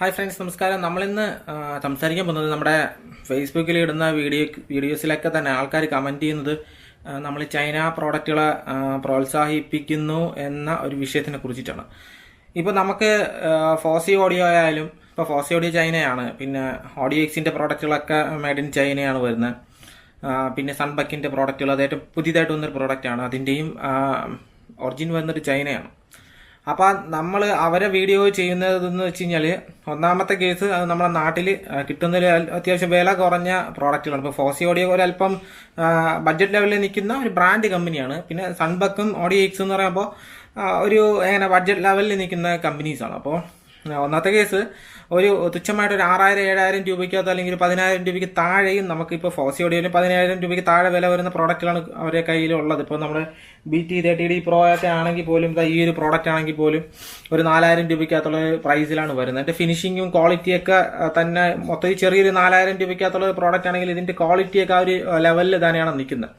Hi friends നമസ്കാരം. നമ്മളിന്ന് സംസാരിക്കാൻ പോകുന്നത് നമ്മുടെ ഫേസ്ബുക്കിൽ ഇടുന്ന വീഡിയോ വീഡിയോസിലൊക്കെ തന്നെ ആൾക്കാർ കമന്റ് ചെയ്യുന്നത് നമ്മൾ ചൈന പ്രോഡക്റ്റുകളെ പ്രോത്സാഹിപ്പിക്കുന്നു എന്ന ഒരു വിഷയത്തിനെ കുറിച്ചിട്ടാണ്. ഇപ്പോൾ നമുക്ക് ഫോസി ഓഡിയോ ആയാലും ഇപ്പോൾ ഫോസി ഓഡിയോ ചൈനയാണ് പിന്നെ ഓഡിയോ എക്സിന്റെ പ്രോഡക്റ്റുകളൊക്കെ മേഡ് ഇൻ ചൈനയാണ് വരുന്നത്. പിന്നെ സൺബക്കിന്റെ പ്രോഡക്റ്റുകൾ അതായത് പുതിയതായിട്ട് വന്നൊരു പ്രോഡക്റ്റാണ് അതിന്റെയും ഒറിജിൻ വന്നൊരു ചൈനയാണ്. അപ്പം നമ്മൾ അവരെ വീഡിയോ ചെയ്യുന്നതെന്ന് വെച്ച് കഴിഞ്ഞാൽ ഒന്നാമത്തെ കേസ് അത് നമ്മുടെ നാട്ടിൽ കിട്ടുന്ന ഒരു അത്യാവശ്യം വില കുറഞ്ഞ പ്രോഡക്റ്റുകളാണ് ഇപ്പോൾ ഫോസി ഓഡിയോ ഒരല്പം ബഡ്ജറ്റ് ലെവലിൽ നിൽക്കുന്ന ഒരു ബ്രാൻഡ് കമ്പനിയാണ് പിന്നെ സൺബക്കും ഓഡിയോ എക്സ് എന്ന് പറയുമ്പോൾ ഒരു എങ്ങനെ ബഡ്ജറ്റ് ലെവലിൽ നിൽക്കുന്ന കമ്പനീസാണ് അപ്പോൾ ഒന്നാമത്തെ കേസ് ഒരു തുച്ഛമായിട്ട് ഒരു ആറായിരം ഏഴായിരം രൂപയ്ക്കകത്ത് അല്ലെങ്കിൽ ഒരു പതിനായിരം രൂപയ്ക്ക് താഴെയും നമുക്കിപ്പോൾ ഫോസി ഓഡിയോയിലും പതിനായിരം രൂപയ്ക്ക് താഴെ വില വരുന്ന പ്രോഡക്റ്റുകളാണ് അവരുടെ കയ്യിലുള്ളത്. ഇപ്പോൾ നമ്മുടെ B T thirty D pro ഒക്കെ ആണെങ്കിൽ പോലും ഈ ഒരു പ്രോഡക്റ്റ് ആണെങ്കിൽ പോലും ഒരു നാലായിരം രൂപയ്ക്കകത്തുള്ള പ്രൈസിലാണ് വരുന്നത്. അതിന്റെ ഫിനിഷിങ്ങും ക്വാളിറ്റിയൊക്കെ തന്നെ മൊത്തത്തിൽ ചെറിയൊരു നാലായിരം രൂപയ്ക്കകത്തുള്ള പ്രോഡക്റ്റ് ആണെങ്കിൽ ഇതിന്റെ ക്വാളിറ്റിയൊക്കെ ആ ഒരു ലെവലിൽ തന്നെയാണ് നിൽക്കുന്നത്.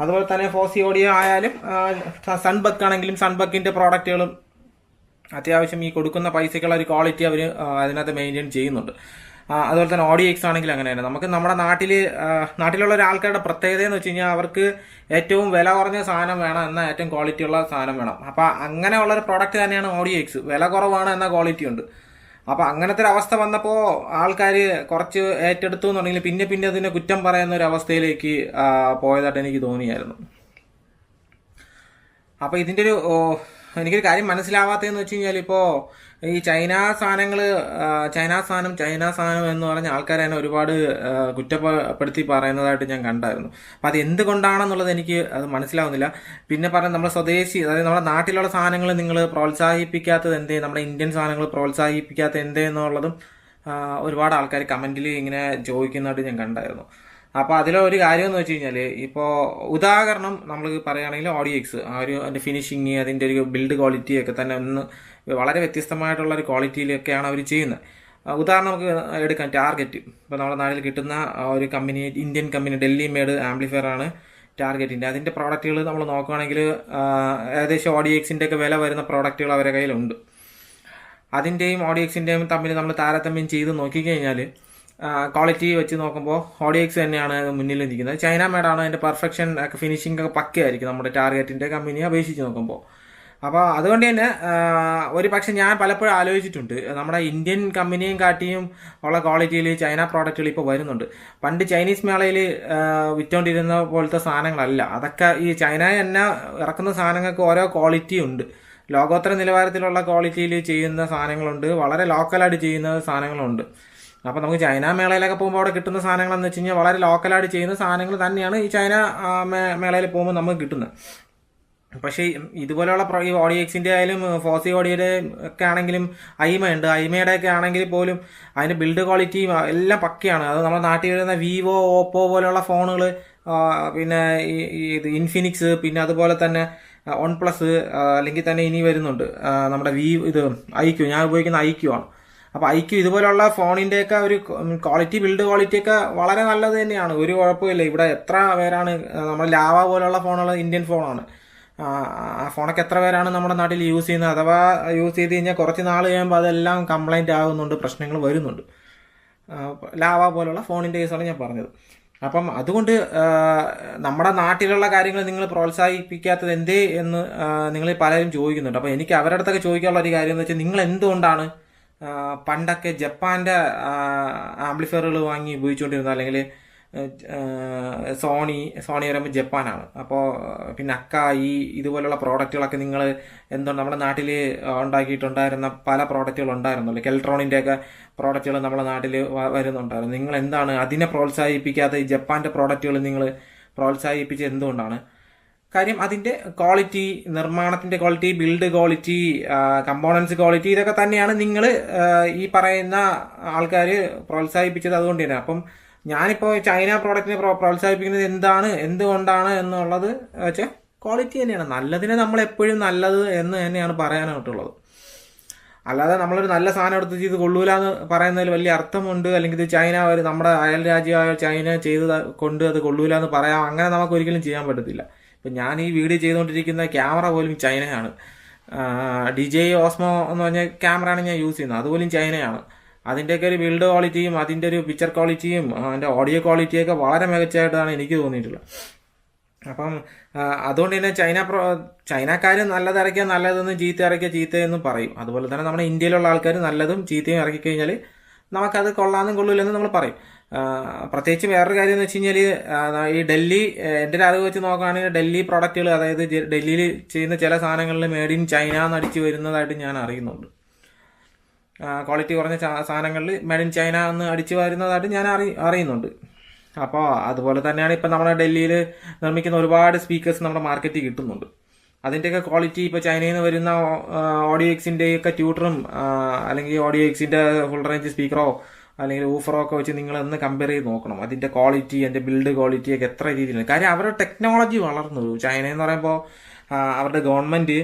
അതുപോലെ തന്നെ ഫോസി ഓഡിയോ ആയാലും സൺബക്ക് ആണെങ്കിലും സൺബക്കിന്റെ പ്രോഡക്റ്റുകളും അത്യാവശ്യം ഈ കൊടുക്കുന്ന പൈസയ്ക്കുള്ള ഒരു ക്വാളിറ്റി അവർ അതിനകത്ത് മെയിന്റെയിൻ ചെയ്യുന്നുണ്ട്. അതുപോലെ തന്നെ ഓഡിയോ എക്സ് ആണെങ്കിലും അങ്ങനെ തന്നെ നമുക്ക് നമ്മുടെ നാട്ടിൽ നാട്ടിലുള്ള ഒരാൾക്കാരുടെ പ്രത്യേകത എന്ന് വെച്ച് കഴിഞ്ഞാൽ അവർക്ക് ഏറ്റവും വില കുറഞ്ഞ സാധനം വേണം എന്നാൽ ഏറ്റവും ക്വാളിറ്റി ഉള്ള സാധനം വേണം. അപ്പോൾ അങ്ങനെയുള്ള ഒരു പ്രോഡക്റ്റ് തന്നെയാണ് ഓഡിയോ എക്സ് വില കുറവാണ് എന്ന ക്വാളിറ്റി ഉണ്ട്. അപ്പോൾ അങ്ങനത്തെ ഒരു അവസ്ഥ വന്നപ്പോൾ ആൾക്കാർ കുറച്ച് ഏറ്റെടുത്തു എന്നുണ്ടെങ്കിൽ പിന്നെ പിന്നെ അതിനെ കുറ്റം പറയുന്ന ഒരു അവസ്ഥയിലേക്ക് പോയതായിട്ട് എനിക്ക് തോന്നിയായിരുന്നു. അപ്പോൾ ഇതിന്റെ ഒരു എനിക്കൊരു കാര്യം മനസ്സിലാവാത്തതെന്ന് വെച്ച് കഴിഞ്ഞാൽ ഇപ്പോൾ ഈ ചൈന സാധനങ്ങൾ ചൈന സാധനം ചൈന സാധനം എന്ന് പറഞ്ഞ ആൾക്കാർ തന്നെ ഒരുപാട് കുറ്റപ്പെടുത്തി പറയുന്നതായിട്ട് ഞാൻ കണ്ടായിരുന്നു. അപ്പോൾ അത് എന്തുകൊണ്ടാണെന്നുള്ളത് എനിക്ക് അത് മനസ്സിലാവുന്നില്ല. പിന്നെ പറഞ്ഞ നമ്മുടെ സ്വദേശി അതായത് നമ്മുടെ നാട്ടിലുള്ള സാധനങ്ങൾ നിങ്ങൾ പ്രോത്സാഹിപ്പിക്കാത്തത് എന്തേ? നമ്മുടെ ഇന്ത്യൻ സാധനങ്ങൾ പ്രോത്സാഹിപ്പിക്കാത്തത് എന്തേ എന്നുള്ളതും ഒരുപാട് ആൾക്കാർ കമന്റിൽ ഇങ്ങനെ ചോദിക്കുന്നതായിട്ട് ഞാൻ കണ്ടായിരുന്നു. അപ്പോൾ അതിലെ ഒരു കാര്യം എന്ന് വെച്ച് കഴിഞ്ഞാൽ ഇപ്പോൾ ഉദാഹരണം നമ്മൾ പറയുകയാണെങ്കിൽ ഓഡിയോ എക്സ് ആ ഒരു അതിന്റെ ഫിനിഷിങ് അതിന്റെ ഒരു ബിൽഡ് ക്വാളിറ്റി ഒക്കെ തന്നെ ഒന്ന് വളരെ വ്യത്യസ്തമായിട്ടുള്ള ഒരു ക്വാളിറ്റിയിലൊക്കെയാണ് അവർ ചെയ്യുന്നത്. ഉദാഹരണം നമുക്ക് എടുക്കാം ടാർഗറ്റ് ഇപ്പോൾ നമ്മുടെ നാട്ടിൽ കിട്ടുന്ന ഒരു company Indian company Delhi made amplifier ആണ് ടാർഗറ്റിന്റെ അതിന്റെ പ്രോഡക്റ്റുകൾ നമ്മൾ നോക്കുകയാണെങ്കിൽ ഏകദേശം ഓഡിയോ എക്സിന്റെ ഒക്കെ വില വരുന്ന പ്രോഡക്റ്റുകൾ അവരുടെ കയ്യിലുണ്ട്. അതിന്റെയും ഓഡിയോ എക്സിന്റെയും തമ്മിൽ നമ്മൾ താരതമ്യം ചെയ്ത് നോക്കിക്കഴിഞ്ഞാൽ ക്വാളിറ്റി വെച്ച് നോക്കുമ്പോൾ ഓഡിയക്സ് തന്നെയാണ് മുന്നിൽ നിൽക്കുന്നത്. ചൈന മേഡാണ് അതിന്റെ പെർഫെക്ഷൻ ഒക്കെ ഫിനിഷിംഗ് ഒക്കെ പക്കയായിരിക്കും നമ്മുടെ ടാർഗറ്റിന്റെ കമ്പനിയെ അപേക്ഷിച്ച് നോക്കുമ്പോൾ അപ്പോൾ അതുകൊണ്ട് തന്നെ ഒരു പക്ഷെ ഞാൻ പലപ്പോഴും ആലോചിച്ചിട്ടുണ്ട് നമ്മുടെ ഇന്ത്യൻ കമ്പനിയും കാട്ടിയും ഉള്ള ക്വാളിറ്റിയിൽ ചൈന പ്രോഡക്റ്റുകൾ ഇപ്പോൾ വരുന്നുണ്ട്. പണ്ട് ചൈനീസ് മേളയിൽ വിറ്റോണ്ടിരുന്ന പോലത്തെ സാധനങ്ങളല്ല. അതൊക്കെ ഈ ചൈന തന്നെ ഇറക്കുന്ന സാധനങ്ങൾക്ക് ഓരോ ക്വാളിറ്റി ഉണ്ട്. ലോകോത്തര നിലവാരത്തിലുള്ള ക്വാളിറ്റിയിൽ ചെയ്യുന്ന സാധനങ്ങളുണ്ട്. വളരെ ലോക്കലായിട്ട് ചെയ്യുന്ന സാധനങ്ങളുണ്ട്. അപ്പോൾ നമുക്ക് ചൈന മേളയിലൊക്കെ പോകുമ്പോൾ അവിടെ കിട്ടുന്ന സാധനങ്ങൾ എന്ന് വെച്ച് കഴിഞ്ഞാൽ വളരെ ലോക്കലായിട്ട് ചെയ്യുന്ന സാധനങ്ങൾ തന്നെയാണ് ഈ ചൈന മേളയിൽ പോകുമ്പോൾ നമുക്ക് കിട്ടുന്നത്. പക്ഷേ ഇതുപോലെയുള്ള ഈ ഓഡിയോ എക്സിന്റെ ആയാലും ഫോസി ഓഡിയോയുടെ ഒക്കെ ആണെങ്കിലും ഐമ ഉണ്ട് ഐമയുടെ ഒക്കെ ആണെങ്കിൽ പോലും അതിന്റെ ബിൽഡ് ക്വാളിറ്റിയും എല്ലാം പക്കയാണ്. അത് നമ്മുടെ നാട്ടിൽ വരുന്ന വിവോ ഓപ്പോ പോലെയുള്ള ഫോണുകൾ പിന്നെ ഇത് ഇൻഫിനിക്സ് പിന്നെ അതുപോലെ തന്നെ വൺ പ്ലസ് അല്ലെങ്കിൽ തന്നെ ഇനി വരുന്നുണ്ട്. നമ്മുടെ വി ഇത് ഐക്യു ഞാൻ ഉപയോഗിക്കുന്ന ഐക്യു ആണ്. അപ്പോൾ ഐക്യു ഇതുപോലുള്ള ഫോണിന്റെയൊക്കെ ഒരു ക്വാളിറ്റി ബിൽഡ് ക്വാളിറ്റി ഒക്കെ വളരെ നല്ലത് തന്നെയാണ്. ഒരു കുഴപ്പമില്ല. ഇവിടെ എത്ര പേരാണ് നമ്മുടെ ലാവ പോലുള്ള ഫോണുള്ള ഇന്ത്യൻ ഫോണാണ്. ആ ഫോണൊക്കെ എത്ര പേരാണ് നമ്മുടെ നാട്ടിൽ യൂസ് ചെയ്യുന്നത്? അഥവാ യൂസ് ചെയ്ത് കഴിഞ്ഞാൽ കുറച്ച് നാൾ കഴിയുമ്പോൾ അതെല്ലാം കംപ്ലൈന്റ് ആകുന്നുണ്ട് പ്രശ്നങ്ങൾ വരുന്നുണ്ട്. ലാവ പോലുള്ള ഫോണിന്റെ കേസാണ് ഞാൻ പറഞ്ഞത്. അപ്പം അതുകൊണ്ട് നമ്മുടെ നാട്ടിലുള്ള കാര്യങ്ങൾ നിങ്ങൾ പ്രോത്സാഹിപ്പിക്കാത്തത് എന്തേ എന്ന് നിങ്ങൾ പലരും ചോദിക്കുന്നുണ്ട്. അപ്പോൾ എനിക്ക് അവരുടെ അടുത്തൊക്കെ ചോദിക്കാനുള്ള ഒരു കാര്യം എന്ന് വെച്ചാൽ നിങ്ങൾ എന്തുകൊണ്ടാണ് പണ്ടൊക്കെ ജപ്പാന്റെ ആംപ്ലിഫയറുകൾ വാങ്ങി ഉപയോഗിച്ചുകൊണ്ടിരുന്നത് അല്ലെങ്കിൽ സോണി സോണി പറയുമ്പോൾ ജപ്പാനാണ്. അപ്പോൾ പിന്നെ അക്ക ഈ ഇതുപോലുള്ള പ്രോഡക്റ്റുകളൊക്കെ നിങ്ങൾ എന്തോ നമ്മുടെ നാട്ടിൽ ഉണ്ടാക്കിയിട്ടുണ്ടായിരുന്ന പല പ്രോഡക്റ്റുകൾ ഉണ്ടായിരുന്നല്ലോ. കെൽട്രോണിന്റെ ഒക്കെ പ്രോഡക്റ്റുകൾ നമ്മുടെ നാട്ടിൽ വരുന്നുണ്ടായിരുന്നു. നിങ്ങൾ എന്താണ് അതിനെ പ്രോത്സാഹിപ്പിക്കാതെ ഈ ജപ്പാന്റെ പ്രോഡക്റ്റുകൾ നിങ്ങൾ പ്രോത്സാഹിപ്പിച്ച് എന്തുകൊണ്ടാണ്? കാര്യം അതിന്റെ ക്വാളിറ്റി നിർമ്മാണത്തിന്റെ quality build quality components quality ഇതൊക്കെ തന്നെയാണ് നിങ്ങൾ ഈ പറയുന്ന ആൾക്കാർ പ്രോത്സാഹിപ്പിച്ചത് അതുകൊണ്ട് തന്നെ. അപ്പം ഞാനിപ്പോൾ ചൈന പ്രോഡക്റ്റിനെ പ്രോ പ്രോത്സാഹിപ്പിക്കുന്നത് എന്താണ് എന്തുകൊണ്ടാണ് എന്നുള്ളത് വെച്ചാൽ ക്വാളിറ്റി തന്നെയാണ്. നല്ലതിനെ നമ്മൾ എപ്പോഴും നല്ലത് എന്ന് തന്നെയാണ് പറയാനായിട്ടുള്ളത്. അല്ലാതെ നമ്മളൊരു നല്ല സാധനം എടുത്ത് ചെയ്ത് കൊള്ളൂല എന്ന് പറയുന്നതിൽ വലിയ അർത്ഥമുണ്ട്. അല്ലെങ്കിൽ ഇത് ചൈന ഒരു നമ്മുടെ അയൽ രാജ്യമായ ചൈന ചെയ്ത് കൊണ്ട് അത് കൊള്ളൂല എന്ന് പറയാം. അങ്ങനെ നമുക്ക് ഒരിക്കലും ചെയ്യാൻ പറ്റത്തില്ല. ഇപ്പം ഞാൻ ഈ വീഡിയോ ചെയ്തുകൊണ്ടിരിക്കുന്ന ക്യാമറ പോലും ചൈനയാണ്. ഡി ജെ ഓസ്മോ എന്ന് പറഞ്ഞ ക്യാമറയാണ് ഞാൻ യൂസ് ചെയ്യുന്നത്. അതുപോലും ചൈനയാണ്. അതിന്റെയൊക്കെ ഒരു ബിൽഡ് ക്വാളിറ്റിയും അതിന്റെ ഒരു പിക്ചർ ക്വാളിറ്റിയും അതിന്റെ ഓഡിയോ ക്വാളിറ്റിയൊക്കെ വളരെ മികച്ചതായിട്ടാണ് എനിക്ക് തോന്നിയിട്ടുള്ളത്. അപ്പം അതുകൊണ്ട് തന്നെ ചൈന പ്രോ ചൈനക്കാർ നല്ലത് ഇറക്കിയാൽ നല്ലതെന്ന് ചീത്ത ഇറക്കിയ ചീത്തയെന്നും പറയും. അതുപോലെ തന്നെ നമ്മുടെ ഇന്ത്യയിലുള്ള ആൾക്കാർ നല്ലതും ചീത്തയും ഇറക്കി കഴിഞ്ഞാൽ നമുക്കത് കൊള്ളാമെന്നും കൊള്ളില്ലെന്ന് നമ്മൾ പറയും. പ്രത്യേകിച്ച് വേറൊരു കാര്യം എന്ന് വെച്ച് കഴിഞ്ഞാൽ ഈ ഡൽഹി എന്റെ ഒരു അറിവ് വെച്ച് നോക്കുകയാണെങ്കിൽ ഡൽഹി പ്രൊഡക്റ്റുകൾ അതായത് ഡൽഹിയിൽ ചെയ്യുന്ന ചില സാധനങ്ങളിൽ മേഡ് ഇൻ ചൈന എന്ന് അടിച്ച് വരുന്നതായിട്ട് ഞാൻ അറിയുന്നുണ്ട്. ക്വാളിറ്റി കുറഞ്ഞ സാധനങ്ങളിൽ മേഡ് ഇൻ ചൈന എന്ന് അടിച്ച് വരുന്നതായിട്ട് ഞാൻ അറി അറിയുന്നുണ്ട്. അപ്പോൾ അതുപോലെ തന്നെയാണ് ഇപ്പം നമ്മുടെ ഡൽഹിയിൽ നിർമ്മിക്കുന്ന ഒരുപാട് സ്പീക്കേഴ്സ് നമ്മുടെ മാർക്കറ്റിൽ കിട്ടുന്നുണ്ട്. അതിന്റെയൊക്കെ ക്വാളിറ്റി ഇപ്പോൾ ചൈനയിൽ നിന്ന് വരുന്ന ഓഡിയോ എക്സിന്റെ ഒക്കെ ട്യൂട്ടറും അല്ലെങ്കിൽ ഓഡിയോ എക്സിന്റെ ഫുൾ റേഞ്ച് സ്പീക്കറോ അല്ലെങ്കിൽ ഊഫറോ ഒക്കെ വെച്ച് നിങ്ങൾ ഒന്ന് കമ്പയർ ചെയ്ത് നോക്കണം. അതിന്റെ ക്വാളിറ്റി അതിന്റെ ബിൽഡ് ക്വാളിറ്റി ഒക്കെ എത്ര രീതിയിലാണ് കാര്യം അവരുടെ ടെക്നോളജി വളർന്നു. ചൈന എന്ന് പറയുമ്പോൾ അവരുടെ ഗവൺമെന്റ്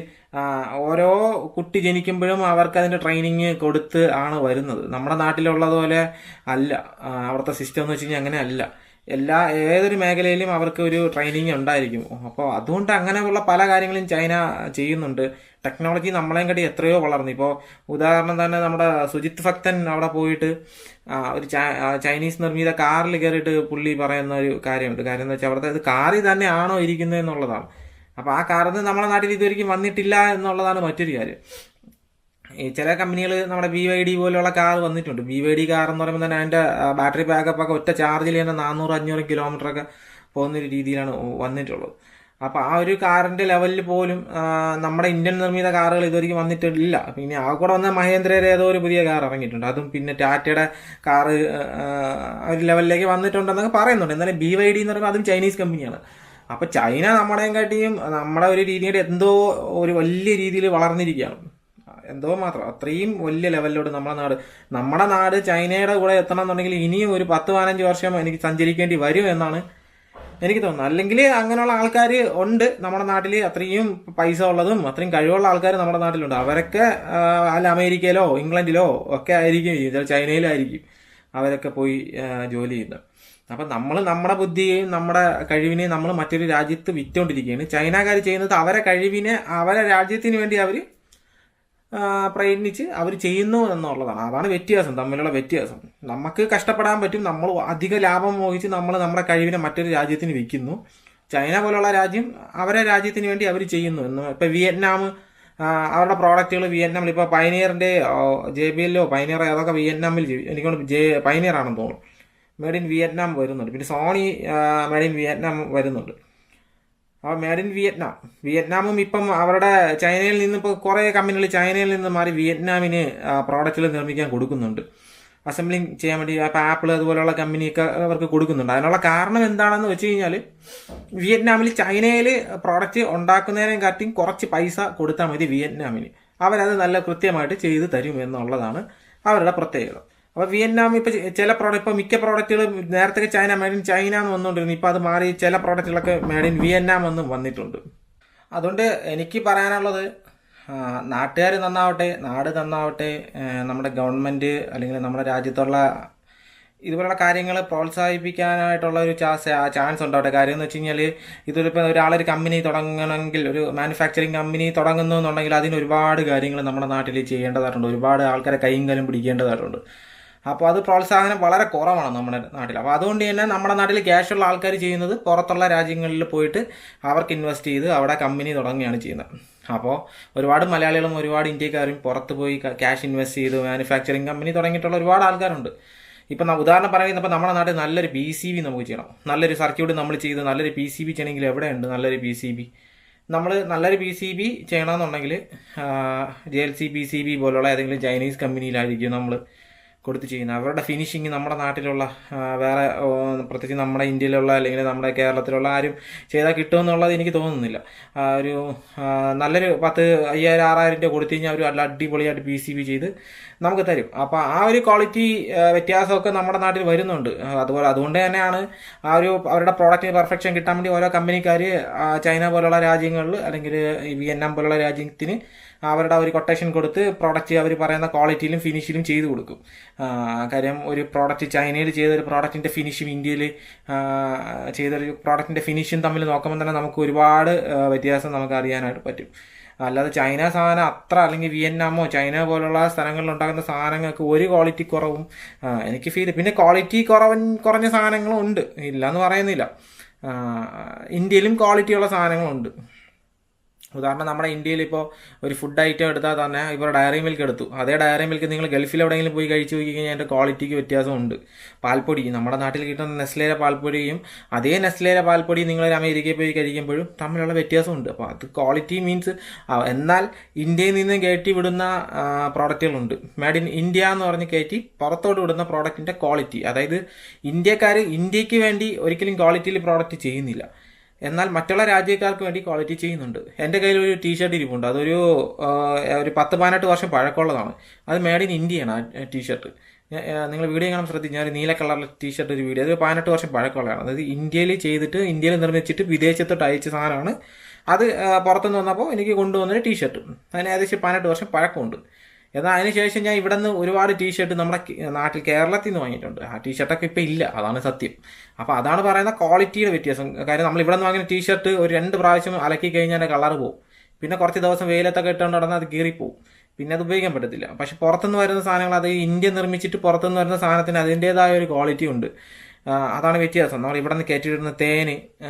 ഓരോ കുട്ടി ജനിക്കുമ്പോഴും അവർക്ക് അതിന്റെ ട്രെയിനിങ് കൊടുത്ത് ആണ് വരുന്നത്. നമ്മുടെ നാട്ടിലുള്ളതുപോലെ അല്ല. അവിടുത്തെ സിസ്റ്റം എന്ന് വെച്ച് കഴിഞ്ഞാൽ അങ്ങനെ അല്ല. എല്ലാ ഏതൊരു മേഖലയിലും അവർക്ക് ഒരു ട്രെയിനിങ് ഉണ്ടായിരിക്കും. അപ്പോൾ അതുകൊണ്ട് അങ്ങനെയുള്ള പല കാര്യങ്ങളും ചൈന ചെയ്യുന്നുണ്ട്. ടെക്നോളജി നമ്മളെയും കടി എത്രയോ വളർന്നു. ഇപ്പോൾ ഉദാഹരണം തന്നെ നമ്മുടെ സുജിത് ഭക്തൻ അവിടെ പോയിട്ട് ഒരു ചൈനീസ് നിർമ്മിത കാറിൽ കയറിയിട്ട് പുള്ളി പറയുന്ന ഒരു കാര്യമുണ്ട്. കാര്യം എന്ന് വെച്ചാൽ അവിടുത്തെ കാറിൽ ആണോ ഇരിക്കുന്നത് എന്നുള്ളതാണ്. അപ്പോൾ ആ കാറിൽ നമ്മുടെ നാട്ടിൽ ഇതുവരെയും വന്നിട്ടില്ല എന്നുള്ളതാണ് മറ്റൊരു കാര്യം. ഈ ചില കമ്പനികൾ നമ്മുടെ ബി വൈ ഡി പോലെയുള്ള കാർ വന്നിട്ടുണ്ട്. ബി വൈ ഡി കാർ എന്ന് പറയുമ്പോൾ തന്നെ അതിന്റെ ബാറ്ററി ബാക്കപ്പ് ഒക്കെ ഒറ്റ ചാർജിൽ തന്നെ നാനൂറ് അഞ്ഞൂറ് കിലോമീറ്റർ ഒക്കെ പോകുന്ന ഒരു രീതിയിലാണ് വന്നിട്ടുള്ളത്. അപ്പോൾ ആ ഒരു കാറിന്റെ ലെവലിൽ പോലും നമ്മുടെ ഇന്ത്യൻ നിർമ്മിത കാറുകൾ ഇതുവരെയും വന്നിട്ടില്ല. പിന്നെ ആ കൂടെ വന്ന മഹേന്ദ്രയുടെ ഏതോ ഒരു പുതിയ കാർ ഇറങ്ങിയിട്ടുണ്ട്. അതും പിന്നെ ടാറ്റയുടെ കാറ് ഒരു ലെവലിലേക്ക് വന്നിട്ടുണ്ടെന്നൊക്കെ പറയുന്നുണ്ട്. എന്നാലും ബി വൈ ഡി എന്ന് പറയുമ്പോൾ അതും ചൈനീസ് കമ്പനിയാണ്. അപ്പോൾ ചൈന നമ്മളെയും കാട്ടിയും നമ്മുടെ ഒരു രീതിയുടെ എന്തോ ഒരു വലിയ രീതിയിൽ വളർന്നിരിക്കുകയാണ്. എന്തോ മാത്രം. അത്രയും വലിയ ലെവലിലോട്ട് നമ്മുടെ നാട്. നമ്മുടെ നാട് ചൈനയുടെ കൂടെ എത്തണം എന്നുണ്ടെങ്കിൽ ഇനിയും ഒരു പത്ത് പതിനഞ്ച് വർഷം എനിക്ക് സഞ്ചരിക്കേണ്ടി വരും എന്നാണ് എനിക്ക് തോന്നുന്നത്. അല്ലെങ്കിൽ അങ്ങനെയുള്ള ആൾക്കാർ ഉണ്ട് നമ്മുടെ നാട്ടിൽ അത്രയും പൈസ ഉള്ളതും അത്രയും കഴിവുള്ള ആൾക്കാർ നമ്മുടെ നാട്ടിലുണ്ട്. അവരൊക്കെ അല്ല അമേരിക്കയിലോ ഇംഗ്ലണ്ടിലോ ഒക്കെ ആയിരിക്കും ചൈനയിലായിരിക്കും അവരൊക്കെ പോയി ജോലി ചെയ്യുന്നത്. അപ്പം നമ്മൾ നമ്മുടെ ബുദ്ധിയെയും നമ്മുടെ കഴിവിനെയും നമ്മൾ മറ്റൊരു രാജ്യത്ത് വിറ്റുകൊണ്ടിരിക്കുകയാണ് ചൈനക്കാർ ചെയ്യുന്നത് അവരെ കഴിവിനെ അവരെ രാജ്യത്തിന് വേണ്ടി അവർ പ്രയത്നിച്ച് അവർ ചെയ്യുന്നു എന്നുള്ളതാണ്. അതാണ് വ്യത്യാസം തമ്മിലുള്ള വ്യത്യാസം. നമുക്ക് കഷ്ടപ്പെടാൻ പറ്റും നമ്മൾ അധിക ലാഭം മോഹിച്ച് നമ്മൾ നമ്മുടെ കഴിവിനെ മറ്റൊരു രാജ്യത്തിന് വിൽക്കുന്നു. ചൈന പോലുള്ള രാജ്യം അവരെ രാജ്യത്തിന് വേണ്ടി അവർ ചെയ്യുന്നു. എന്ന് ഇപ്പം വിയറ്റ്നാം അവരുടെ പ്രോഡക്റ്റുകൾ വിയറ്റ്നാമിൽ ഇപ്പോൾ പൈനിയറിന്റെ ജെ ബി എല്ലോ പൈനിയർ അതൊക്കെ വിയറ്റ്നാമിൽ. എനിക്ക് ജെ പൈനിയർ തോന്നുന്നു. മേഡ് ഇൻ വിയറ്റ്നാം വരുന്നുണ്ട്. പിന്നെ സോണി മേഡ് ഇൻ വിയറ്റ്നാം വരുന്നുണ്ട്. അപ്പോൾ മേഡ് ഇൻ വിയറ്റ്നാം വിയറ്റ്നാമും ഇപ്പം അവരുടെ ചൈനയിൽ നിന്ന് ഇപ്പോൾ കുറേ കമ്പനികൾ ചൈനയിൽ നിന്ന് മാറി വിയറ്റ്നാമിന് പ്രോഡക്റ്റുകൾ നിർമ്മിക്കാൻ കൊടുക്കുന്നുണ്ട്. അസംബ്ലിങ് ചെയ്യാൻ വേണ്ടി അപ്പോൾ ആപ്പിൾ അതുപോലെയുള്ള കമ്പനിയൊക്കെ അവർക്ക് കൊടുക്കുന്നുണ്ട്. അതിനുള്ള കാരണം എന്താണെന്ന് വെച്ച് കഴിഞ്ഞാൽ വിയറ്റ്നാമിൽ ചൈനയിൽ പ്രോഡക്റ്റ് ഉണ്ടാക്കുന്നതിനെ കാട്ടിയും കുറച്ച് പൈസ കൊടുത്താൽ മതി വിയറ്റ്നാമിന് അവരത് നല്ല കൃത്യമായിട്ട് ചെയ്തു തരും എന്നുള്ളതാണ് അവരുടെ പ്രത്യേകത. അപ്പോൾ വിയറ്റ്നാം ഇപ്പോൾ ചില പ്രോഡക്റ്റ് ഇപ്പോൾ മിക്ക പ്രോഡക്റ്റുകൾ നേരത്തെ ചൈന മേഡ് ഇൻ ചൈന എന്ന് വന്നുകൊണ്ടിരുന്നു ഇപ്പോൾ അത് മാറി ചില പ്രോഡക്റ്റുകളൊക്കെ മേഡ് ഇൻ വിയറ്റ്നാം എന്ന് വന്നിട്ടുണ്ട്. അതുകൊണ്ട് എനിക്ക് പറയാനുള്ളത് നാട്ടുകാർ നന്നാവട്ടെ നാട് നന്നാവട്ടെ നമ്മുടെ ഗവൺമെന്റ് അല്ലെങ്കിൽ നമ്മുടെ രാജ്യത്തുള്ള ഇതുപോലുള്ള കാര്യങ്ങൾ പ്രോത്സാഹിപ്പിക്കാനായിട്ടുള്ള ഒരു ചാൻസ് ചാൻസ് ഉണ്ടാവട്ടെ കാര്യം എന്ന് വെച്ച് കഴിഞ്ഞാൽ ഇതിലിപ്പോൾ ഒരാളൊരു കമ്പനി തുടങ്ങണമെങ്കിൽ ഒരു മാനുഫാക്ചറിങ് കമ്പനി തുടങ്ങുന്നു എന്നുണ്ടെങ്കിൽ അതിന് ഒരുപാട് കാര്യങ്ങൾ നമ്മുടെ നാട്ടിൽ ചെയ്യേണ്ടതായിട്ടുണ്ട്. ഒരുപാട് ആൾക്കാരെ കൈയും കാലും പിടിക്കേണ്ടതായിട്ടുണ്ട്. അപ്പോൾ അത് പ്രോത്സാഹനം വളരെ കുറവാണ് നമ്മുടെ നാട്ടിൽ. അപ്പോൾ അതുകൊണ്ട് തന്നെ നമ്മുടെ നാട്ടിൽ ക്യാഷുള്ള ആൾക്കാർ ചെയ്യുന്നത് പുറത്തുള്ള രാജ്യങ്ങളിൽ പോയിട്ട് അവർക്ക് ഇൻവെസ്റ്റ് ചെയ്ത് അവിടെ കമ്പനി തുടങ്ങുകയാണ് ചെയ്യുന്നത്. അപ്പോൾ ഒരുപാട് മലയാളികളും ഒരുപാട് ഇന്ത്യക്കാരും പുറത്ത് പോയി ക്യാഷ് ഇൻവെസ്റ്റ് ചെയ്ത് മാനുഫാക്ചറിങ് കമ്പനി തുടങ്ങിയിട്ടുള്ള ഒരുപാട് ആൾക്കാരുണ്ട്. ഇപ്പം ഉദാഹരണം പറയുന്നപ്പോൾ നമ്മുടെ നാട്ടിൽ നല്ലൊരു പി സി ബി നമുക്ക് ചെയ്യണം. നല്ലൊരു സർക്യൂട്ട് നമ്മൾ ചെയ്ത് നല്ലൊരു പി സി ബി ചെയ്യണമെങ്കിൽ എവിടെയുണ്ട് നല്ലൊരു പി സി ബി നമ്മൾ നല്ലൊരു പി സി ബി ചെയ്യണമെന്നുണ്ടെങ്കിൽ J L C P C B പോലുള്ള ഏതെങ്കിലും ചൈനീസ് കമ്പനിയിലായിരിക്കും നമ്മൾ കൊടുത്ത് ചെയ്യുന്നത്. അവരുടെ ഫിനിഷിങ് നമ്മുടെ നാട്ടിലുള്ള വേറെ പ്രത്യേകിച്ച് നമ്മുടെ ഇന്ത്യയിലുള്ള അല്ലെങ്കിൽ നമ്മുടെ കേരളത്തിലുള്ള ആരും ചെയ്താൽ കിട്ടുമെന്നുള്ളത് എനിക്ക് തോന്നുന്നില്ല. ഒരു നല്ലൊരു പത്ത് അയ്യായിരം ആറായിരം രൂപ കൊടുത്തു കഴിഞ്ഞാൽ അവർ നല്ല അടിപൊളിയായിട്ട് പി സി ബി ചെയ്ത് നമുക്ക് തരും. അപ്പോൾ ആ ഒരു ക്വാളിറ്റി വ്യത്യാസമൊക്കെ നമ്മുടെ നാട്ടിൽ വരുന്നുണ്ട്. അതുപോലെ അതുകൊണ്ട് തന്നെയാണ് ആ ഒരു അവരുടെ പ്രോഡക്റ്റിന് പെർഫെക്ഷൻ കിട്ടാൻ വേണ്ടി ഓരോ കമ്പനിക്കാർ ചൈന പോലുള്ള രാജ്യങ്ങളിൽ അല്ലെങ്കിൽ വിയറ്റ്നാം പോലുള്ള രാജ്യത്തിന് അവരുടെ ഒരു കൊട്ടേഷൻ കൊടുത്ത് പ്രോഡക്റ്റ് അവർ പറയുന്ന ക്വാളിറ്റിയിലും ഫിനിഷിലും ചെയ്തു കൊടുക്കും. കാര്യം ഒരു പ്രോഡക്റ്റ് ചൈനയിൽ ചെയ്ത ഒരു പ്രോഡക്റ്റിന്റെ ഫിനിഷും ഇന്ത്യയിൽ ചെയ്തൊരു പ്രോഡക്റ്റിന്റെ ഫിനിഷും തമ്മിൽ നോക്കുമ്പോൾ തന്നെ നമുക്ക് ഒരുപാട് വ്യത്യാസം നമുക്ക് അറിയാനായിട്ട് പറ്റും. അല്ലാതെ ചൈന സാധനം അത്ര അല്ലെങ്കിൽ വിയറ്റ്നാമോ ചൈന പോലുള്ള സ്ഥലങ്ങളിൽ ഉണ്ടാകുന്ന സാധനങ്ങൾക്ക് ഒരു ക്വാളിറ്റി കുറവും എനിക്ക് ഫീൽ പിന്നെ ക്വാളിറ്റി കുറവൻ കുറഞ്ഞ സാധനങ്ങളും ഉണ്ട്. ഇല്ല എന്ന് പറയുന്നില്ല ഇന്ത്യയിലും ക്വാളിറ്റിയുള്ള സാധനങ്ങളുണ്ട്. ഉദാഹരണം നമ്മുടെ ഇന്ത്യയിൽ ഇപ്പോൾ ഒരു ഫുഡ് ഐറ്റം എടുത്താൽ തന്നെ ഇപ്പോൾ ഡയറി മിൽക്ക് എടുത്തു. അതേ ഡയറി മിൽക്ക് നിങ്ങൾ ഗൾഫിൽ എവിടെയെങ്കിലും പോയി കഴിച്ചു നോക്കി കഴിഞ്ഞാൽ അതിന്റെ ക്വാളിറ്റിക്ക് വ്യത്യാസമുണ്ട്. പാൽപ്പൊടി നമ്മുടെ നാട്ടിൽ കിട്ടുന്ന നെസ്ലേര പാൽപ്പൊടിയും അതേ നെസ്ലേര പാൽപ്പൊടി നിങ്ങൾ അമേരിക്കയിൽ പോയി കഴിക്കുമ്പോഴും തമ്മിലുള്ള വ്യത്യാസമുണ്ട്. അപ്പോൾ അത് ക്വാളിറ്റി മീൻസ് എന്നാൽ ഇന്ത്യയിൽ നിന്ന് കയറ്റി വിടുന്ന പ്രോഡക്റ്റുകളുണ്ട് മേഡ് ഇൻ ഇന്ത്യ എന്ന് പറഞ്ഞ് കയറ്റി പുറത്തോട്ട് വിടുന്ന പ്രോഡക്റ്റിന്റെ ക്വാളിറ്റി അതായത് ഇന്ത്യക്കാർ ഇന്ത്യയ്ക്ക് വേണ്ടി ഒരിക്കലും ക്വാളിറ്റിയിൽ പ്രോഡക്റ്റ് ചെയ്യുന്നില്ല. എന്നാൽ മറ്റുള്ള രാജ്യക്കാർക്ക് വേണ്ടി ക്വാളിറ്റി ചെയ്യുന്നുണ്ട്. എന്റെ കയ്യിൽ ഒരു ടീഷർട്ട് ഇരിപ്പുണ്ട്. അതൊരു ഒരു പത്ത് പതിനെട്ട് വർഷം പഴക്കമുള്ളതാണ്. അത് മേഡ് ഇൻ ഇന്ത്യയാണ് ആ ടീഷർട്ട് നിങ്ങൾ വീഡിയോ കാണാൻ ശ്രദ്ധിച്ചു ഞാൻ ഒരു നീല കളറിലെ ടീഷർട്ട് ഒരു വീഡിയോ അത് പതിനെട്ട് വർഷം പഴക്കമുള്ളതാണ്. അതായത് ഇന്ത്യയിൽ ചെയ്തിട്ട് ഇന്ത്യയിൽ നിർമ്മിച്ചിട്ട് വിദേശത്തോട്ട് അയച്ച സാധനമാണ്. അത് പുറത്തുനിന്ന് വന്നപ്പോൾ എനിക്ക് കൊണ്ടുവന്നൊരു ടീഷർട്ട് അതിന് ഏകദേശം പതിനെട്ട് വർഷം പഴക്കമുണ്ട്. എന്നാൽ അതിനുശേഷം ഞാൻ ഇവിടെ നിന്ന് ഒരുപാട് ടീഷർട്ട് നമ്മുടെ നാട്ടിൽ കേരളത്തിൽ നിന്ന് വാങ്ങിയിട്ടുണ്ട്. ആ ടീഷർട്ടൊക്കെ ഇപ്പം ഇല്ല. അതാണ് സത്യം. അപ്പോൾ അതാണ് പറയുന്ന ക്വാളിറ്റിയുടെ വ്യത്യാസം. കാര്യം നമ്മൾ ഇവിടെ നിന്ന് വാങ്ങിയ ടീഷർട്ട് ഒരു രണ്ട് പ്രാവശ്യം അലക്കി കഴിഞ്ഞാൽ കളർ പോകും പിന്നെ കുറച്ച് ദിവസം വെയിലത്തൊക്കെ ഇട്ടുകൊണ്ട് നടന്നാൽ അത് കീറിപ്പോവും. പിന്നെ അത് ഉപയോഗിക്കാൻ പറ്റത്തില്ല. പക്ഷെ പുറത്തുനിന്ന് വരുന്ന സാധനങ്ങൾ അത് ഇന്ത്യ നിർമ്മിച്ചിട്ട് പുറത്തുനിന്ന് വരുന്ന സാധനത്തിന് അതിന്റെതായ ഒരു ക്വാളിറ്റി ഉണ്ട്. അതാണ് വ്യത്യാസം. നമ്മൾ ഇവിടെ നിന്ന് കയറ്റിയിടുന്ന തേന്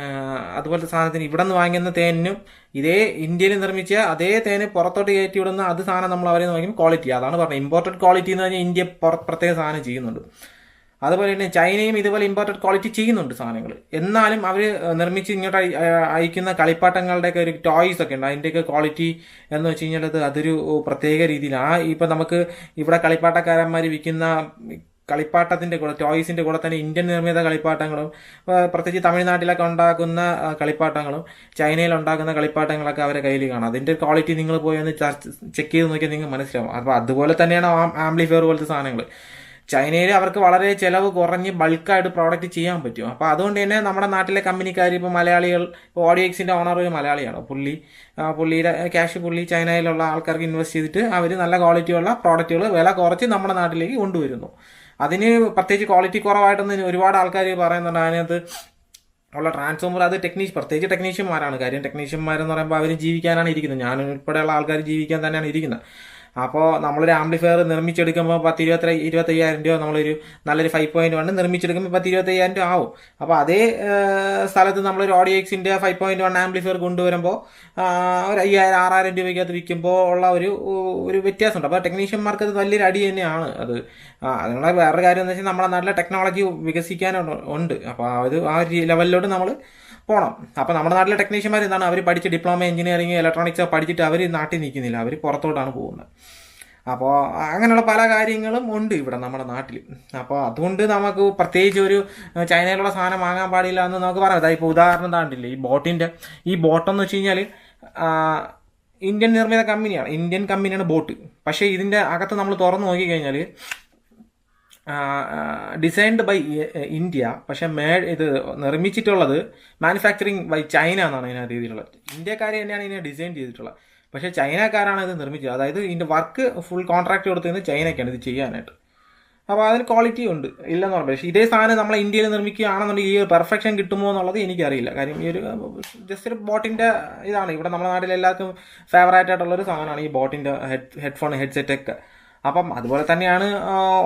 അതുപോലത്തെ സാധനത്തിന് ഇവിടെ നിന്ന് വാങ്ങുന്ന തേനിനും ഇതേ ഇന്ത്യയിൽ നിർമ്മിച്ച അതേ തേന് പുറത്തോട്ട് കയറ്റി വിടുന്ന അത് സാധനം നമ്മൾ അവരെ വാങ്ങിക്കും ക്വാളിറ്റി അതാണ് പറഞ്ഞത്. ഇമ്പോർട്ടഡ് ക്വാളിറ്റി എന്ന് പറഞ്ഞാൽ ഇന്ത്യ പ്രത്യേക സാധനം ചെയ്യുന്നുണ്ട്. അതുപോലെ തന്നെ ചൈനയും ഇതുപോലെ ഇമ്പോർട്ടഡ് ക്വാളിറ്റി ചെയ്യുന്നുണ്ട് സാധനങ്ങൾ. എന്നാലും അവർ നിർമ്മിച്ച് ഇങ്ങോട്ട് അയ- അയ- അയക്കുന്ന കളിപ്പാട്ടങ്ങളുടെയൊക്കെ ഒരു ടോയ്സ് ഒക്കെ ഉണ്ട്. അതിന്റെയൊക്കെ ക്വാളിറ്റി എന്ന് വെച്ച് കഴിഞ്ഞാൽ അത് അതൊരു പ്രത്യേക രീതിയിലാണ്. ആ ഇപ്പം നമുക്ക് ഇവിടെ കളിപ്പാട്ടക്കാരന്മാർ വിൽക്കുന്ന കളിപ്പാട്ടത്തിന്റെ കൂടെ ടോയ്സിന്റെ കൂടെ തന്നെ ഇന്ത്യൻ നിർമ്മിത കളിപ്പാട്ടങ്ങളും പ്രത്യേകിച്ച് തമിഴ്നാട്ടിലൊക്കെ ഉണ്ടാക്കുന്ന കളിപ്പാട്ടങ്ങളും ചൈനയിൽ ഉണ്ടാക്കുന്ന കളിപ്പാട്ടങ്ങളൊക്കെ അവരെ കയ്യിൽ കാണാം. അതിന്റെ ക്വാളിറ്റി നിങ്ങൾ പോയി ഒന്ന് ചെക്ക് ചെയ്ത് നോക്കിയാൽ നിങ്ങൾക്ക് മനസ്സിലാവും. അപ്പോൾ അതുപോലെ തന്നെയാണ് ആംപ്ലിഫയർ പോലത്തെ സാധനങ്ങൾ ചൈനയിൽ അവർക്ക് വളരെ ചിലവ് കുറഞ്ഞ് ബൾക്കായിട്ട് പ്രോഡക്റ്റ് ചെയ്യാൻ പറ്റും. അപ്പോൾ അതുകൊണ്ട് തന്നെ നമ്മുടെ നാട്ടിലെ കമ്പനിക്കാർ ഇപ്പോൾ മലയാളികൾ ഇപ്പോൾ ഓഡിയക്സിന്റെ ഓണർ ഒരു മലയാളിയാണ്. പുള്ളി പുള്ളിയുടെ ക്യാഷ് പുള്ളി ചൈനയിലുള്ള ആൾക്കാർക്ക് ഇൻവെസ്റ്റ് ചെയ്തിട്ട് അവർ നല്ല ക്വാളിറ്റിയുള്ള പ്രോഡക്റ്റുകൾ വില കുറച്ച് നമ്മുടെ നാട്ടിലേക്ക് കൊണ്ടുവരുന്നു. അതിന് പ്രത്യേകിച്ച് ക്വാളിറ്റി കുറവായിട്ടൊന്നും ഒരുപാട് ആൾക്കാർ പറയുന്നുണ്ട് അതിനകത്ത് ഉള്ള ട്രാൻസ്ഫോമർ അത് ടെക്നീഷ്യൻ പ്രത്യേകിച്ച് ടെക്നീഷ്യന്മാരാണ് കാര്യം ടെക്നീഷ്യന്മാരെന്ന് പറയുമ്പോൾ അവർ ജീവിക്കാനാണ് ഇരിക്കുന്നത്. ഞാൻ ഉൾപ്പെടെയുള്ള ആൾക്കാർ ജീവിക്കാൻ തന്നെയാണ് ഇരിക്കുന്നത്. അപ്പോൾ നമ്മളൊരു ആംപ്ലിഫയർ നിർമ്മിച്ചെടുക്കുമ്പോൾ പത്ത് ഇരുപത്തി ഇരുപത്തയ്യായിരം രൂപ നമ്മളൊരു നല്ലൊരു ഫൈവ് പോയിന്റ് വൺ നിർമ്മിച്ചെടുക്കുമ്പോൾ പത്ത് ഇരുപത്തയ്യായിരം രൂപ ആവും. അപ്പോൾ അതേ സ്ഥലത്ത് നമ്മളൊരു ഓഡിയോ എക്സിന്റെ ഫൈവ് പോയിന്റ് വൺ ആംപ്ലിഫയർ കൊണ്ടുവരുമ്പോൾ ഒരു അയ്യായിരം ആറായിരം രൂപയ്ക്ക് അത് വിൽക്കുമ്പോൾ ഉള്ള ഒരു ഒരു വ്യത്യാസമുണ്ട്. അപ്പോൾ ടെക്നീഷ്യന്മാർക്ക് അത് വലിയൊരു അടി തന്നെയാണ് അത്. അതിനുള്ള വേറൊരു കാര്യം എന്ന് വെച്ചാൽ നമ്മുടെ നാട്ടിലെ ടെക്നോളജി വികസിക്കാനുണ്ട് അപ്പോൾ ഒരു ആ ലെവലിലോട്ട് നമ്മൾ പോകണം അപ്പോൾ നമ്മുടെ നാട്ടിലെ ടെക്നീഷ്യന്മാർ എന്താണ്? അവർ പഠിച്ച് ഡിപ്ലോമ എഞ്ചിനീയറിംഗ് ഇലക്ട്രോണിക്സ് പഠിച്ചിട്ട് അവർ നാട്ടിൽ നിൽക്കുന്നില്ല. അവർ പുറത്തോട്ടാണ് പോകുന്നത്. അപ്പോൾ അങ്ങനെയുള്ള പല കാര്യങ്ങളും ഉണ്ട് ഇവിടെ നമ്മുടെ നാട്ടിൽ അപ്പോൾ അതുകൊണ്ട് നമുക്ക് പ്രത്യേകിച്ച് ഒരു ചൈനയിലുള്ള സാധനം വാങ്ങാൻ പാടില്ല എന്ന് നമുക്ക് പറയാം. അതായത് ഇപ്പോൾ ഉദാഹരണം താണ്ടില്ലേ ഈ ബോട്ടിന്റെ ഈ ബോട്ടെന്ന് വെച്ച് കഴിഞ്ഞാൽ ഇന്ത്യൻ നിർമ്മിത കമ്പനിയാണ്. ഇന്ത്യൻ കമ്പനിയാണ് ബോട്ട് പക്ഷേ ഇതിന്റെ അകത്ത് നമ്മൾ തുറന്നു നോക്കിക്കഴിഞ്ഞാൽ ഡിസൈൻഡ് ബൈ ഇന്ത്യ പക്ഷെ മേ ഇത് നിർമ്മിച്ചിട്ടുള്ളത് മാനുഫാക്ചറിങ് ബൈ ചൈന എന്നാണ് ഇതിനകത്ത് രീതിയിലുള്ളത് ഇന്ത്യക്കാർ തന്നെയാണ് ഇതിനെ ഡിസൈൻ ചെയ്തിട്ടുള്ളത്. പക്ഷേ ചൈനക്കാരാണ് ഇത് നിർമ്മിച്ചത്. അതായത് ഇതിന്റെ വർക്ക് ഫുൾ കോൺട്രാക്ട് കൊടുത്തത് ചൈനയ്ക്കാണ് ഇത് ചെയ്യാനായിട്ട്. അപ്പോൾ അതിന് ക്വാളിറ്റി ഉണ്ട്. ഇല്ലെന്ന് പറഞ്ഞു പക്ഷേ ഇതേ സാധനം നമ്മൾ ഇന്ത്യയിൽ നിർമ്മിക്കുകയാണെന്നുണ്ടെങ്കിൽ ഈ പെർഫെക്ഷൻ കിട്ടുമോ എന്നുള്ളത് എനിക്കറിയില്ല. കാര്യം ഈ ഒരു ജസ്റ്റ് ഒരു ബോട്ടിന്റെ ഇതാണ്. ഇവിടെ നമ്മുടെ നാട്ടിൽ എല്ലാവർക്കും ഫേവറേറ്റ് ആയിട്ടുള്ളൊരു സാധനമാണ് ഈ ബോട്ടിന്റെ ഹെഡ് ഹെഡ്ഫോൺ ഹെഡ്സെറ്റ് ഒക്കെ. അപ്പം അതുപോലെ തന്നെയാണ്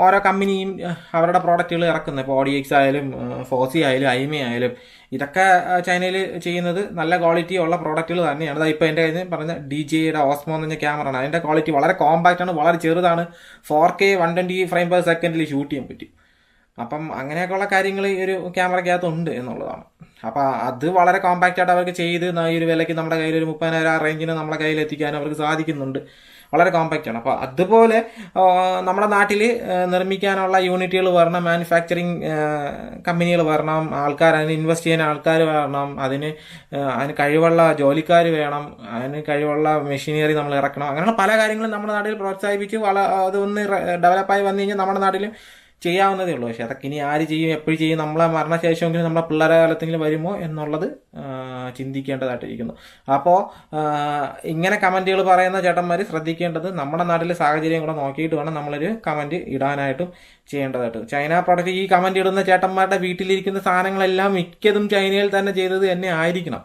ഓരോ കമ്പനിയും അവരുടെ പ്രോഡക്റ്റുകൾ ഇറക്കുന്നത്. ഇപ്പോൾ ഓഡിയക്സ് ആയാലും ഫോസി ആയാലും ഐമ ആയാലും ഇതൊക്കെ ചൈനയിൽ ചെയ്യുന്നത് നല്ല ക്വാളിറ്റി ഉള്ള പ്രോഡക്റ്റുകൾ തന്നെയാണ്. അതായത് ഇപ്പോൾ എന്റെ കയ്യിൽ പറഞ്ഞ ഡി ജെയുടെ ഓസ്മോ എന്ന് പറഞ്ഞ ക്യാമറ ആണ്. അതിന്റെ ക്വാളിറ്റി വളരെ കോമ്പാക്റ്റ് ആണ് വളരെ ചെറുതാണ്. Four K one twenty frame per സെക്കൻഡിൽ ഷൂട്ട് ചെയ്യാൻ പറ്റും. അപ്പം അങ്ങനെയൊക്കെയുള്ള കാര്യങ്ങൾ ഈ ഒരു ക്യാമറയ്ക്കകത്ത് ഉണ്ട് എന്നുള്ളതാണ്. അപ്പോൾ അത് വളരെ കോമ്പാക്റ്റ് ആയിട്ട് അവർക്ക് ചെയ്ത് ഈ ഒരു വിലയ്ക്ക് നമ്മുടെ കയ്യിൽ ഒരു മുപ്പതിനായിരം ആ റേഞ്ചിന് നമ്മുടെ കയ്യിൽ എത്തിക്കാൻ അവർക്ക് സാധിക്കുന്നുണ്ട്. വളരെ കോമ്പാക്റ്റ് ആണ്. അപ്പോൾ അതുപോലെ നമ്മുടെ നാട്ടിൽ നിർമ്മിക്കാനുള്ള യൂണിറ്റുകൾ വരണം മാനുഫാക്ചറിങ് കമ്പനികൾ വരണം ആൾക്കാർ അതിന് ഇൻവെസ്റ്റ് ചെയ്യാൻ ആൾക്കാർ വരണം അതിന് അതിന് കഴിവുള്ള ജോലിക്കാർ വേണം അതിന് കഴിവുള്ള മെഷീനറി നമ്മൾ ഇറക്കണം. അങ്ങനെയുള്ള പല കാര്യങ്ങളും നമ്മുടെ നാട്ടിൽ പ്രോത്സാഹിപ്പിച്ച് വള അതൊന്ന് ഡെവലപ്പായി വന്നു കഴിഞ്ഞാൽ നമ്മുടെ നാട്ടിലും ചെയ്യാവുന്നതേ ഉള്ളൂ. പക്ഷെ അതൊക്കെ ഇനി ആര് ചെയ്യും എപ്പോഴും ചെയ്യും നമ്മളെ മരണശേഷമെങ്കിലും നമ്മളെ പിള്ളേരെ കാലത്തെങ്കിലും വരുമോ എന്നുള്ളത് ചിന്തിക്കേണ്ടതായിട്ടിരിക്കുന്നു. അപ്പോൾ ഇങ്ങനെ കമന്റുകൾ പറയുന്ന ചേട്ടന്മാർ ശ്രദ്ധിക്കേണ്ടത് നമ്മുടെ നാട്ടിലെ സാഹചര്യം കൂടെ നോക്കിയിട്ട് വേണം നമ്മളൊരു കമന്റ് ഇടാനായിട്ടും ചെയ്യേണ്ടതായിട്ട്. ചൈന പ്രോഡക്റ്റ് ഈ കമന്റ് ഇടുന്ന ചേട്ടന്മാരുടെ വീട്ടിലിരിക്കുന്ന സാധനങ്ങളെല്ലാം മിക്കതും ചൈനയിൽ തന്നെ ചെയ്തത് തന്നെ ആയിരിക്കണം.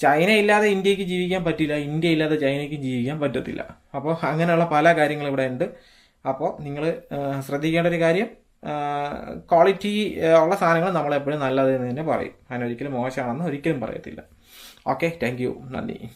ചൈന ഇല്ലാതെ ഇന്ത്യയ്ക്ക് ജീവിക്കാൻ പറ്റില്ല. ഇന്ത്യ ഇല്ലാതെ ചൈനയ്ക്ക് ജീവിക്കാൻ പറ്റത്തില്ല. അപ്പോൾ അങ്ങനെയുള്ള പല കാര്യങ്ങളും ഇവിടെ ഉണ്ട്. അപ്പോൾ നിങ്ങൾ ശ്രദ്ധിക്കേണ്ട ഒരു കാര്യം ക്വാളിറ്റി ഉള്ള സാധനങ്ങൾ നമ്മളെപ്പോഴും നല്ലത് എന്ന് തന്നെ പറയും. അതിനൊരിക്കലും മോശമാണെന്ന് ഒരിക്കലും പറയത്തില്ല. ഓക്കെ താങ്ക് യു നന്ദി.